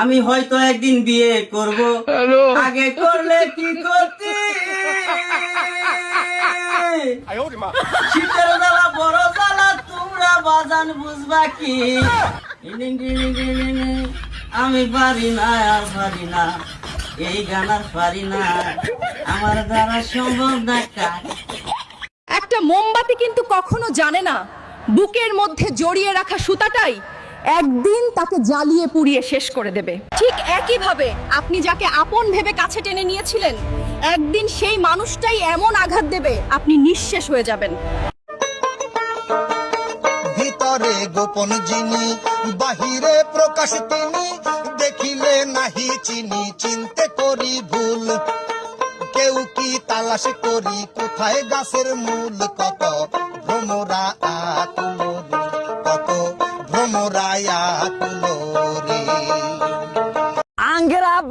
আমি হয়তো একদিন বিয়ে করব। আগে করলে কি করতি? শীতের জ্বালা বড় জ্বালা তোমরা বাজান বুঝবা কি। আমি পারি না আর পারি না। এই গান আর পারি না। আমার দ্বারা সম্ভব না কাজ। একটা মোমবাতি কিন্তু কখনো জানে না। বুকের মধ্যে জড়িয়ে রাখা সুতাটাই একদিন তাকে জ্বালিয়ে পুড়িয়ে শেষ করে দেবে। ঠিক একইভাবে আপনি যাকে আপন ভেবে কাছে টেনে নিয়েছিলেন, একদিন সেই মানুষটাই এমন আঘাত দেবে, আপনি নিঃশেষ হয়ে যাবেন। ভিতরে গোপন যিনি, বাহিরে প্রকাশ তিনি, দেখিলে নাহি চিনি, চিনতে করি ভুল। কেউ কি তালাশ করি, কোথায় গাছের মূল কত ভ্রমরা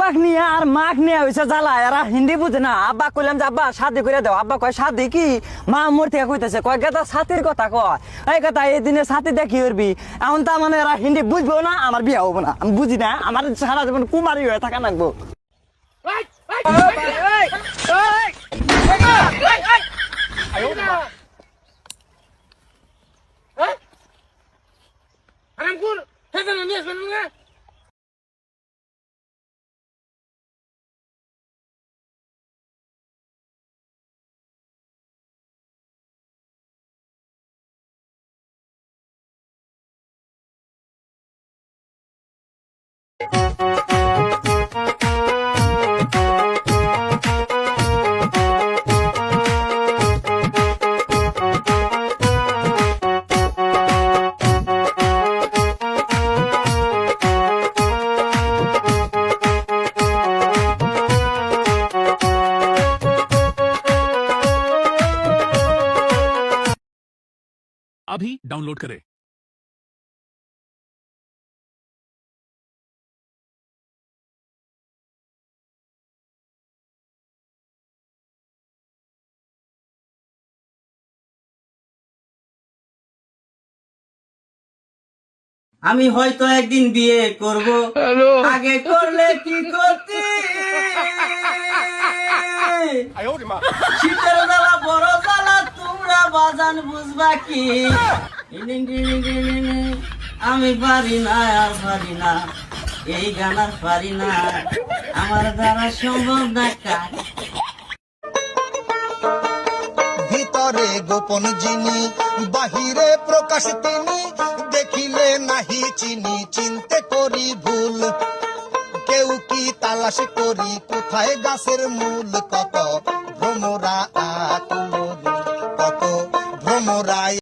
আব্বাক নিয়ে আর মাক নিয়ে হয়েছে জ্বালা। এরা হিন্দি বুঝে না। আব্বা কইলাম যে, আব্বা, শাদি করে দাও। আব্বা কয়, শাদি কি? মা মোর থেকে কইতেছে, কয় গেতা সাথীর কথা কয়। এই কথা এই দিনে সাথী দেখি করবি এখন তা মানে এরা হিন্দি বুঝব না, আমার বিয়ে হব না। আমি বুঝি না, আমার সারা জীবন কুমারী হয়ে থাকা লাগবো। अभी डाउनलोड करें। আমি হয়তো একদিন বিয়ে করব। আগে করলে কি করতি? শীতের জ্বালা বড় জ্বালা তোমরা বাজান বুঝবা কি। আমি পারি না আর পারি না। এই গান আর পারি না। আমার দ্বারা সম্ভব না কাজ। ভিতরে গোপন যিনি বাহিরে প্রকাশ তিনি। দেখিলে নাহি চিনি, চিনতে করি ভুল। কেউ কি তালাশ করি, কোথায় গাছের মূল? কত ভ্রমরা আকুল।